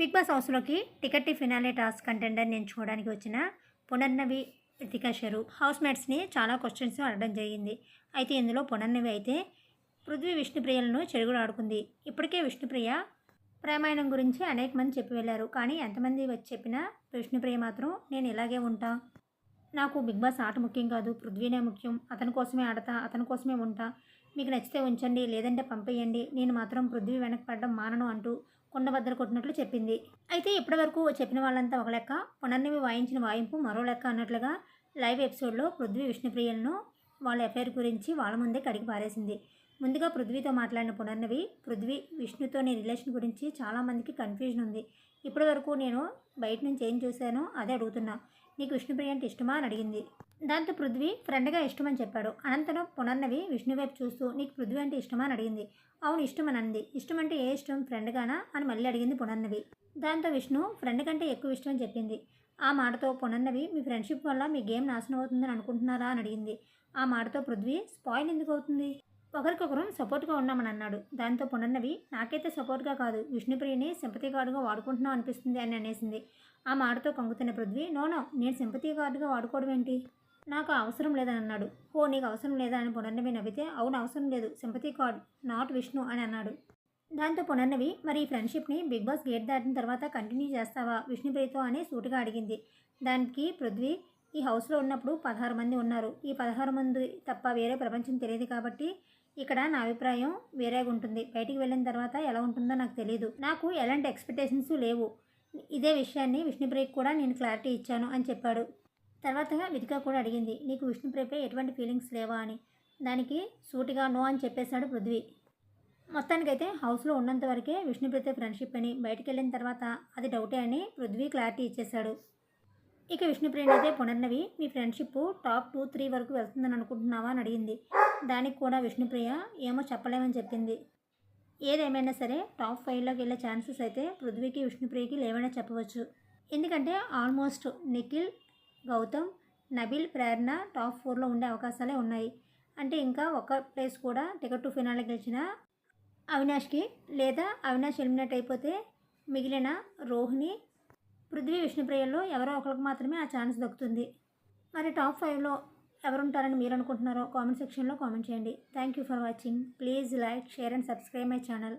Big Boss హౌస్లోకి ticket finale task కంటెండర్ని ఎంచుకోవడానికి వచ్చిన పునర్నవి రితికా షరు హౌస్ మేట్స్ని చాలా క్వశ్చన్స్ అడగడం జరిగింది. అయితే ఇందులో పునర్నవి అయితే పృథ్వీ విష్ణుప్రియలను చెడుగుడు ఆడుకుంది ఇప్పటికే విష్ణుప్రియ ప్రేమాయణం గురించి అనేక మంది చెప్పి వెళ్ళారు. కానీ ఎంతమంది వచ్చి చెప్పినా విష్ణుప్రియ మాత్రం నేను ఇలాగే ఉంటా. నాకు బిగ్ బాస్ ఆట ముఖ్యం కాదు. పృథ్వీనే ముఖ్యం. అతని కోసమే ఆడతా. అతని కోసమే ఉంటా. మీకు నచ్చితే ఉంచండి. లేదంటే పంపేయండి. నేను మాత్రం పృథ్వీ వెనకపడడం పడడం మానను అంటూ కొండబద్దలు కొట్టినట్లు చెప్పింది. అయితే ఇప్పటివరకు చెప్పిన వాళ్ళంతా ఒక లెక్క పునర్నివి వాయించిన వాయింపు మరో లెక్క అన్నట్లుగా లైవ్ ఎపిసోడ్లో పృథ్వీ విష్ణుప్రియలను వాళ్ళ ఎఫైర్ గురించి వాళ్ళ ముందే కడిగి పారేసింది. ముందుగా పృథ్వీతో మాట్లాడిన పునర్నవి పృథ్వీ విష్ణుతో నీ రిలేషన్ గురించి చాలామందికి కన్ఫ్యూజన్ ఉంది. ఇప్పటి వరకు నేను బయట నుంచి ఏం చూశానో అదే అడుగుతున్నా. నీకు విష్ణుప్రియ అంటే ఇష్టమా అని అడిగింది. దాంతో పృథ్వీ ఫ్రెండ్గా ఇష్టమని చెప్పాడు. అనంతరం పునర్నవి విష్ణు వైపు చూస్తూ నీకు పృథ్వీ అంటే ఇష్టమా అని అడిగింది. అవును ఇష్టం అని అంది. ఇష్టం అంటే ఏ ఇష్టం? ఫ్రెండ్గానా? అని మళ్ళీ అడిగింది పునర్నవి. దాంతో విష్ణు ఫ్రెండ్ కంటే ఎక్కువ ఇష్టం అని చెప్పింది. ఆ మాటతో పునర్నవి మీ ఫ్రెండ్షిప్ వల్ల మీ గేమ్ నాశనం అవుతుందని అనుకుంటున్నారా అని అడిగింది. ఆ మాటతో పృథ్వీ స్పాయిల్ ఎందుకు అవుతుంది? ఒకరికొకరు సపోర్ట్గా ఉన్నామని అన్నాడు దాంతో పునర్నవి నాకైతే సపోర్ట్గా కాదు. విష్ణుప్రియని సింపతి కార్డుగా వాడుకుంటున్నావు అనిపిస్తుంది అని అనేసింది. ఆ మాటతో కంగుతున్న పృథ్వీ నోనో నేను సింపతి కార్డుగా వాడుకోవడం ఏంటి? నాకు అవసరం లేదని అన్నాడు ఓ నీకు అవసరం లేదా అని పునర్నవి నవ్వితే అవును అవసరం లేదు. సింపతి కార్డ్ నాట్ విష్ణు అని అన్నాడు. దాంతో పునర్నవి మరి ఈ ఫ్రెండ్షిప్ని బిగ్ బాస్ గేట్ దాటిన తర్వాత కంటిన్యూ చేస్తావా? విష్ణుప్రియతో అని సూటిగా అడిగింది. దానికి పృథ్వీ ఈ హౌస్లో ఉన్నప్పుడు పదహారు మంది ఉన్నారు. ఈ పదహారు మంది తప్ప వేరే ప్రపంచం తెలియదు కాబట్టి ఇక్కడ నా అభిప్రాయం వేరేగా ఉంటుంది. బయటికి వెళ్ళిన తర్వాత ఎలా ఉంటుందో నాకు తెలియదు నాకు ఎలాంటి ఎక్స్పెక్టేషన్స్ లేవు. ఇదే విషయాన్ని విష్ణుప్రియకి కూడా నేను క్లారిటీ ఇచ్చాను అని చెప్పాడు. తర్వాత విధిక కూడా అడిగింది నీకు విష్ణుప్రియపై ఎటువంటి ఫీలింగ్స్ లేవా? అని. దానికి సూటిగా నో అని చెప్పేశాడు పృథ్వీ. మొత్తానికైతే హౌస్లో ఉన్నంత వరకే విష్ణుప్రియతో ఫ్రెండ్షిప్ అని బయటికి వెళ్ళిన తర్వాత అది డౌటే అని పృథ్వీ క్లారిటీ ఇచ్చేశాడు. ఇక విష్ణుప్రియని అయితే పునర్నవి. మీ ఫ్రెండ్షిప్ టాప్ టూ త్రీ వరకు వెళ్తుందని అనుకుంటున్నావా అని అడిగింది. దానికి కూడా విష్ణుప్రియ ఏమో చెప్పలేమని చెప్పింది. ఏదేమైనా సరే టాప్ ఫైవ్లోకి వెళ్ళే ఛాన్సెస్ అయితే పృథ్వీకి విష్ణుప్రియకి లేవనే చెప్పవచ్చు. ఎందుకంటే ఆల్మోస్ట్ నిఖిల్ గౌతమ్ నబిల్ ప్రేరణ టాప్ ఫోర్లో ఉండే అవకాశాలే ఉన్నాయి. అంటే ఇంకా ఒక ప్లేస్ కూడా టికెట్ టు ఫినాల్ గెలిచిన అవినాష్కి లేదా అవినాష్ ఎలిమినేట్ అయిపోతే మిగిలిన రోహిణి పృథ్వీ విష్ణుప్రియల్లో ఎవరో ఒకరికి మాత్రమే ఆ ఛాన్స్ దక్కుతుంది. మరి టాప్ ఫైవ్లో ఎవరుంటారని మీరు అనుకుంటున్నారో కామెంట్ సెక్షన్లో కామెంట్ చేయండి. Thank you for watching. Please like share and subscribe my channel.